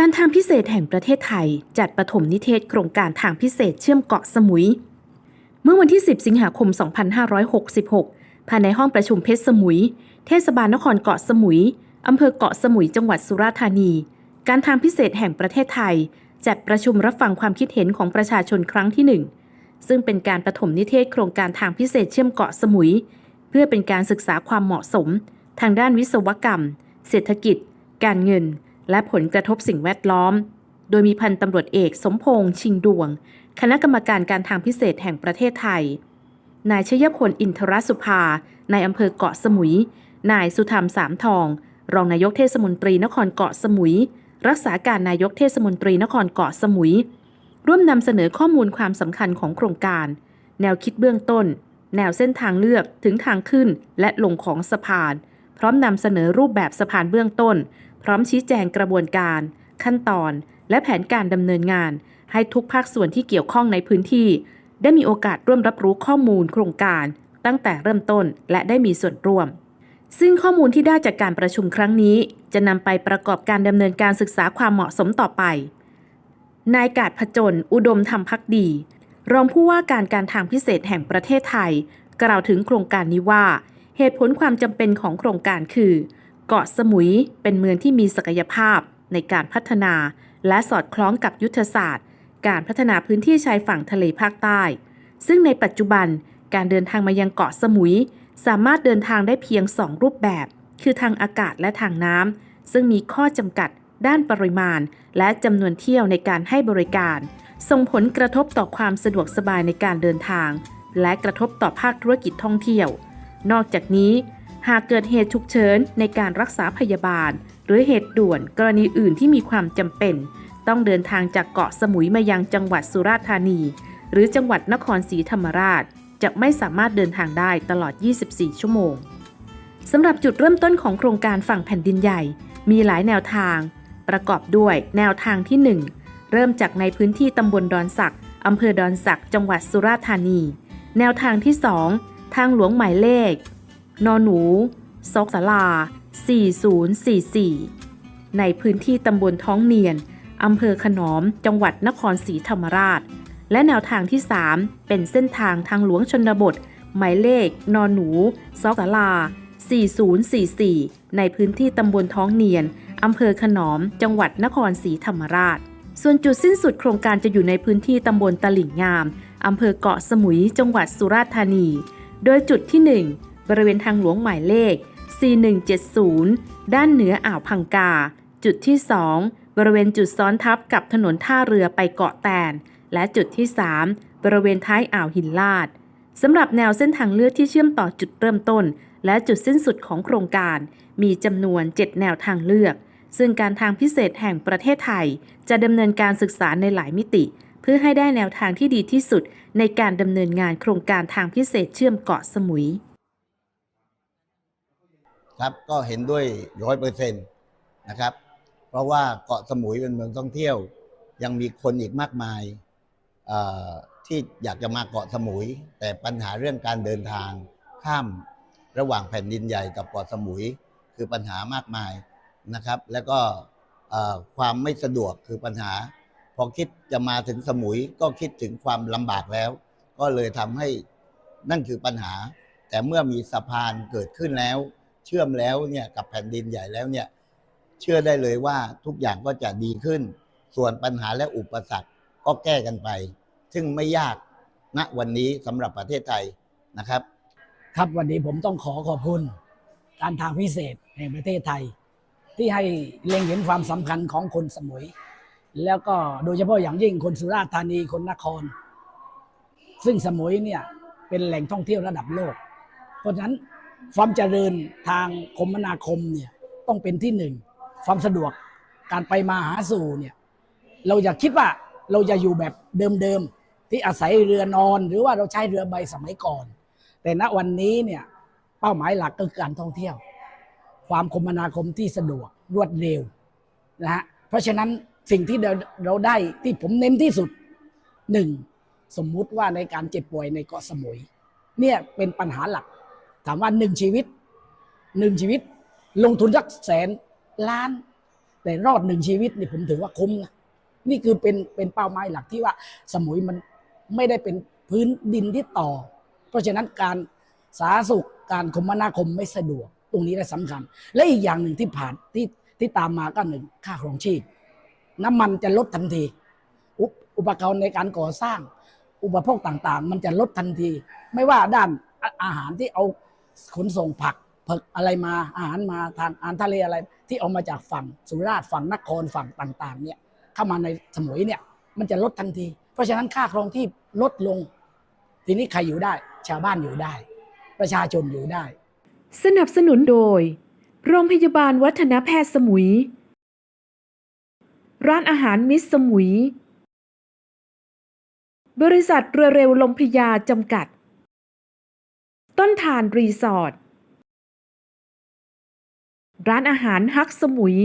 การทางพิเศษแห่งประเทศไทย จัดปฐมนิเทศโครงการทางพิเศษเชื่อมเกาะสมุย เมื่อวันที่ 10 สิงหาคม 2566 ภายในห้องประชุมเพชรสมุย เทศบาลนครเกาะสมุยอำเภอเกาะสมุยจังหวัดสุราษฎร์ธานี การทางพิเศษแห่งประเทศไทย จัดประชุมรับฟังความคิดเห็นของประชาชนครั้งที่ 1 ซึ่งเป็นการปฐมนิเทศโครงการทางพิเศษเชื่อมเกาะสมุย เพื่อเป็นการศึกษาความเหมาะสม ทางด้านวิศวกรรม เศรษฐกิจ การเงิน และผลกระทบสิ่งแวดล้อม โดยมีพันตำรวจเอกสมพงษ์ชิงดวง คณะกรรมการการทางพิเศษแห่งประเทศไทย นายชยพลอินทรสุภาในอำเภอเกาะสมุย นายสุธรรมสามทอง รองนายกเทศมนตรีนครเกาะสมุย รักษาการนายกเทศมนตรีนครเกาะสมุย ร่วมนำเสนอข้อมูลความสำคัญของโครงการ แนวคิดเบื้องต้น แนวเส้นทางเลือกถึงทางขึ้นและลงของสะพาน พร้อมนำเสนอรูปแบบสะพานเบื้องต้น พร้อมชี้แจงกระบวนการ ขั้นตอน และแผนการดำเนินงาน ให้ทุกภาคส่วนที่เกี่ยวข้องในพื้นที่ ได้มีโอกาสร่วมรับรู้ข้อมูลโครงการ ตั้งแต่เริ่มต้นและได้มีส่วนร่วม ซึ่งข้อมูลที่ได้จากการประชุมครั้งนี้ จะนำไปประกอบการดำเนินการศึกษาความเหมาะสมต่อไป นายกาดผจญอุดมธรรมพักดี รองผู้ว่าการการทางพิเศษแห่งประเทศไทย กล่าวถึงโครงการนี้ว่า เหตุผลความจำเป็นของโครงการคือ เกาะสมุยเป็นเมืองที่มีศักยภาพในการพัฒนา และสอดคล้องกับยุทธศาสตร์ การพัฒนาพื้นที่ชายฝั่งทะเลภาคใต้ ซึ่งในปัจจุบันการเดินทางมายังเกาะสมุย สามารถเดินทางได้เพียง 2 รูปแบบ คือทางอากาศและทางน้ำซึ่งมีข้อจำกัดด้านปริมาณ และจำนวนเที่ยวในการให้บริการ ส่งผลกระทบต่อความสะดวกสบายในการเดินทาง และกระทบต่อภาคธุรกิจท่องเที่ยว นอกจากนี้ หากเกิดเหตุฉุกเฉินในการรักษาพยาบาล หรือเหตุด่วนกรณีอื่นที่มีความจำเป็น ต้องเดินทางจากเกาะสมุยมายังจังหวัดสุราษฎร์ธานี หรือจังหวัดนครศรีธรรมราช จะไม่สามารถเดินทางได้ตลอด 24 ชั่วโมงสำหรับจุดเริ่มต้นของโครงการฝั่งแผ่นดินใหญ่ มีหลายแนวทาง ประกอบด้วยแนวทางที่ 1 เริ่มจากในพื้นที่ตำบลดอนสักอำเภอดอนสักจังหวัดสุราษฎร์ธานี แนวทางที่ 2 ทางหลวงหมายเลขนอหนูซอกสลา 4044 ในพื้นที่ตำบลท้องเนียน อำเภอขนอม จังหวัดนครศรีธรรมราช และแนวทางที่ 3 เป็นเส้นทางทางหลวงชนบท หมายเลขนอนหนูซอกสลา 4044 ในพื้นที่ตำบลท้องเนียน อำเภอขนอม จังหวัดนครศรีธรรมราช ส่วนจุดสิ้นสุดโครงการจะอยู่ในพื้นที่ตำบลตลิ่งงาม อำเภอเกาะสมุย จังหวัดสุราษฎร์ธานี โดยจุดที่ 1 บริเวณทางหลวงหมายเลข 4170 ด้านเหนืออ่าวพังกา จุดที่ 2 บริเวณจุดซ้อนทับกับถนนท่าเรือไปเกาะแตน และจุดที่ 3 บริเวณท้ายอ่าวหินลาดสำหรับแนวเส้นทางเลือกที่เชื่อมต่อจุดเริ่มต้น และจุดสิ้นสุดของโครงการ มีจำนวน 7 แนวทางเลือก ซึ่งการทางพิเศษแห่งประเทศไทย จะดำเนินการศึกษาในหลายมิติ พื่อให้ได้แนวทางที่ดีที่สุดในการดำเนินงานโครงการทางพิเศษเชื่อมเกาะสมุย ครับก็เห็นด้วยร้อยเปอร์เซ็นต์นะครับ เพราะว่าเกาะสมุยเป็นเมืองท่องเที่ยว ยังมีคนอีกมากมายที่อยากจะมาเกาะสมุย แต่ปัญหาเรื่องการเดินทางข้ามระหว่างแผ่นดินใหญ่กับเกาะสมุย คือปัญหามากมายนะครับ แล้วก็ความไม่สะดวกคือปัญหา พอคิดจะมาถึงสมุยก็คิดถึงความลำบากแล้ว ก็เลยทำให้นั่นคือปัญหา แต่เมื่อมีสะพานเกิดขึ้นแล้ว เชื่อมแล้วเนี่ยกับแผ่นดินใหญ่แล้วเนี่ยเชื่อได้เลยว่าทุกอย่างก็จะดีขึ้น ส่วนปัญหาและอุปสรรคก็แก้กันไป ซึ่งไม่ยากณวันนี้สำหรับประเทศไทยนะครับ ครับวันนี้ผมต้องขอขอบคุณการทางพิเศษแห่งประเทศไทย ที่ให้เล็งเห็นความสำคัญของคนสมุย แล้วก็โดยเฉพาะอย่างยิ่งคนสุราษฎร์ธานีคนนคร ซึ่งสมุยเนี่ยเป็นแหล่งท่องเที่ยวระดับโลก เพราะฉะนั้นความเจริญทางคมนาคมเนี่ยต้องเป็นที่หนึ่งความสะดวกการไปมาหาสู่เนี่ยเราอย่าคิดว่าเราจะอยู่แบบเดิมๆที่อาศัยเรือนอน หรือว่าเราใช้เรือใบสมัยก่อน แต่ณวันนี้เนี่ยเป้าหมายหลักก็คือการท่องเที่ยว ความคมนาคมที่สะดวกรวดเร็วนะฮะเพราะฉะนั้น สิ่งที่เราได้ที่ผมเน้นที่สุดหนึ่งสมมุติว่าในการเจ็บป่วยในเกาะสมุย เนี่ยเป็นปัญหาหลัก ถามว่าหนึ่งชีวิตหนึ่งชีวิต ลงทุนสักแสนล้าน แต่รอดหนึ่งชีวิตนี่ผมถือว่าคุ้มนะนี่คือเป็นเป็นเป้าหมายหลักที่ว่าสมุยมันไม่ได้เป็นพื้นดินที่ต่อ เพราะฉะนั้นการสาธารณสุขการคมนาคมไม่สะดวก ตรงนี้และสำคัญ และอีกอย่างหนึ่งที่ผ่านที่ที่ตามมาก็หนึ่งค่าครองชีพ น้ำมันจะลดทันที อุปกรณ์ในการก่อสร้าง อุปโภคต่างๆ มันจะลดทันที ไม่ว่าด้านอาหารที่เอาขนส่งผักผือกอะไรมาอาหารมาทางอาหารทะเลอะไร ที่เอามาจากฝั่งสุราษฎร์ฝั่งนครฝั่งต่างๆ เนี่ยเข้ามาในสมุยเนี่ยมันจะลดทันที เพราะฉะนั้นค่าครองที่ลดลง ทีนี้ใครอยู่ได้ ชาวบ้านอยู่ได้ ประชาชนอยู่ได้ สนับสนุนโดย โรงพยาบาลวัฒนแพทย์สมุย ร้านอาหารมิสสมุย บริษัทเรือเร็วลมพยาจำกัด ต้นทานรีสอร์ท ร้านอาหารฮักสมุย